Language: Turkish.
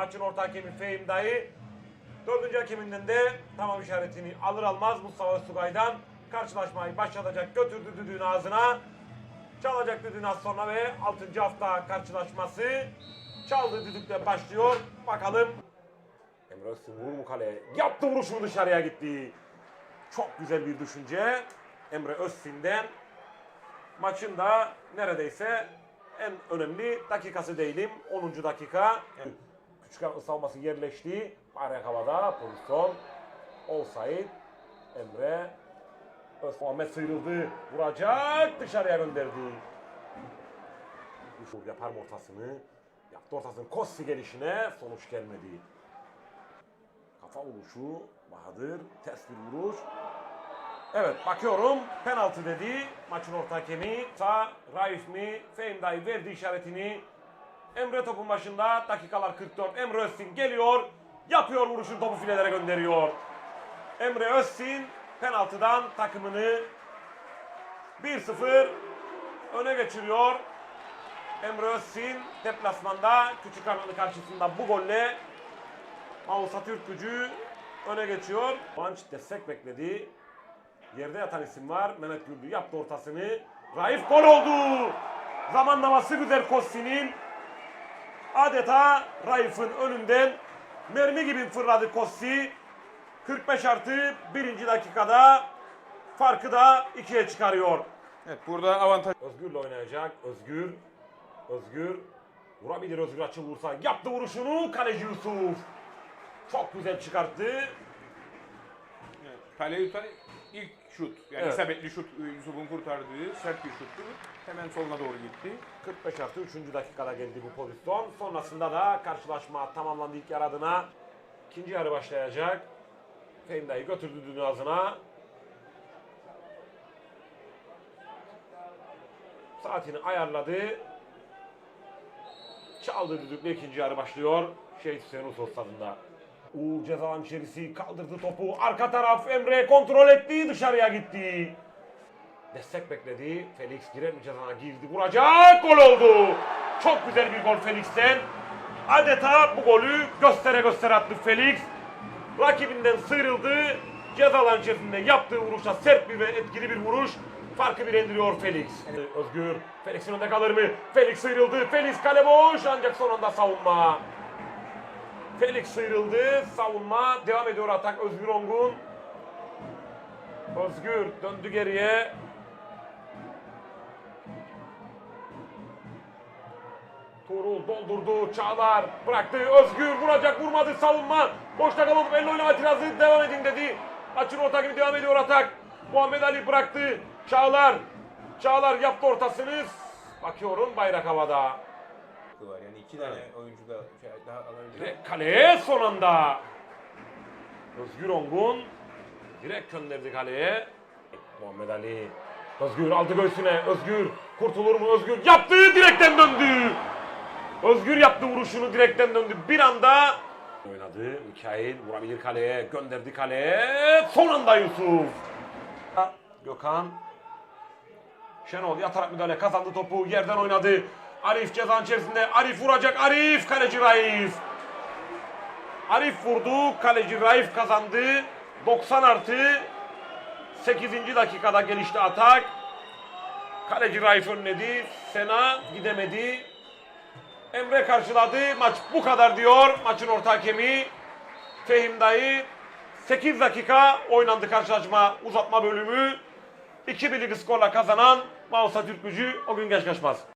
Maçın orta hakemi Fehim Dayı. Dördüncü hakeminden de tamam işaretini alır almaz Mustafa Öztugay'dan karşılaşmayı başlatacak. Götürdü düdüğün ağzına. Çalacak düdüğün az sonra ve 6. hafta karşılaşması. Çaldı düdükle başlıyor. Bakalım. Emre Öztürk vurur mu kaleye? Yaptı vuruşunu dışarıya gitti. Çok güzel bir düşünce. Emre Özsin'den maçın da neredeyse en önemli dakikası değilim. 10. dakika. Küçük Araplı savunması yerleşti. Bayrak havada pozisyon. Offside. Emre Öz Muhammed sıyrıldı. Vuracak. Dışarıya gönderdi. Vur yapar ortasını? Yaptı ortasını. Kossi gelişine sonuç gelmedi. Kafa vuruşu. Bahadır. Ters bir vuruş. Evet bakıyorum penaltı dedi maçın orta hakemi. Sağ Raif mi? Fehim Dayı verdi işaretini. Emre topun başında dakikalar 44. Emre Özsin geliyor. Yapıyor vuruşun topu filelere gönderiyor. Emre Özsin penaltıdan takımını 1-0 öne geçiriyor. Emre Özsin deplasmanda Küçük Arnavutlu karşısında bu golle Mausa Türk gücü öne geçiyor. Manç destek bekledi. Yerde yatan isim var. Mehmet Güldü yaptı ortasını. Raif gol oldu. Zamanlaması güzel Kossi'nin. Adeta Raif'in önünden mermi gibi fırladı Kossi. 45 artı birinci dakikada farkı da ikiye çıkarıyor. Evet burada avantaj. Özgür'le oynayacak. Özgür. Özgür. Vurabilir Özgür açı vursa. Yaptı vuruşunu. Kaleci Yusuf. Çok güzel çıkarttı. Evet, yutan ilk şut. Yani Evet. isabetli şut e, Yusuf'un kurtardığı sert bir şuttu. Hemen soluna doğru gitti. 45 artı 3. dakikada geldi bu pozisyon. Sonrasında da karşılaşma tamamlandı ilk yarı adına. İkinci yarı başlayacak. Fehim dayı götürdü düdüğün ağzına. Saatini ayarladı. Çaldı düdükle ikinci yarı başlıyor. Şehit Hüseyin Usos stadında. Uğur ceza içerisi kaldırdı topu. Arka taraf Emre kontrol etti. Dışarıya gitti. Destek bekledi. Felix girer mi cezana girdi. Vuracak. Gol oldu. Çok güzel bir gol Felix'ten. Adeta bu golü göstere göstere attı Felix. Rakibinden sıyrıldı. Ceza alan içerisinde yaptığı vuruşa sert bir ve etkili bir vuruş. Farkı bir indiriyor Felix. Özgür. Felix'in önünde kalır mı? Felix sıyrıldı. Felix kale boş ancak son anda savunma. Felix sıyrıldı. Savunma. Devam ediyor atak Özgür Ongun. Özgür döndü geriye. Tuğrul doldurdu. Çağlar bıraktı. Özgür vuracak vurmadı. Savunma. Boşta kalıp elle oynama itirazı devam edin dedi. Açın orta gibi devam ediyor atak. Muhammed Ali bıraktı. Çağlar. Çağlar yaptı ortasını. Bakıyorum bayrak havada. Var. Yani iki tane oyuncu da şey, daha alabilir. Direkt kaleye son anda. Özgür Ongun direkt gönderdi kaleye. Muhammed Ali. Özgür aldı göğsüne. Özgür kurtulur mu? Özgür yaptı direkten döndü. Özgür yaptı vuruşunu direkten döndü. Bir anda oynadı. Mikail vurabilir kaleye. Gönderdi kaleye. Son anda Yusuf. Gökhan Şenol yatarak müdahale kazandı topu yerden oynadı. Arif cezanın içerisinde Arif vuracak Arif kaleci Raif. Arif vurdu kaleci Raif kazandı. 90 artı 8. dakikada gelişti atak. Kaleci Raif önledi. Sena gidemedi. Emre karşıladı. Maç bu kadar diyor. Maçın orta hakemi Fehim Dayı. 8 dakika oynandı karşılaşma uzatma bölümü. 2 birlik skorla kazanan Mausa Türk gücü o gün geç kaçmaz.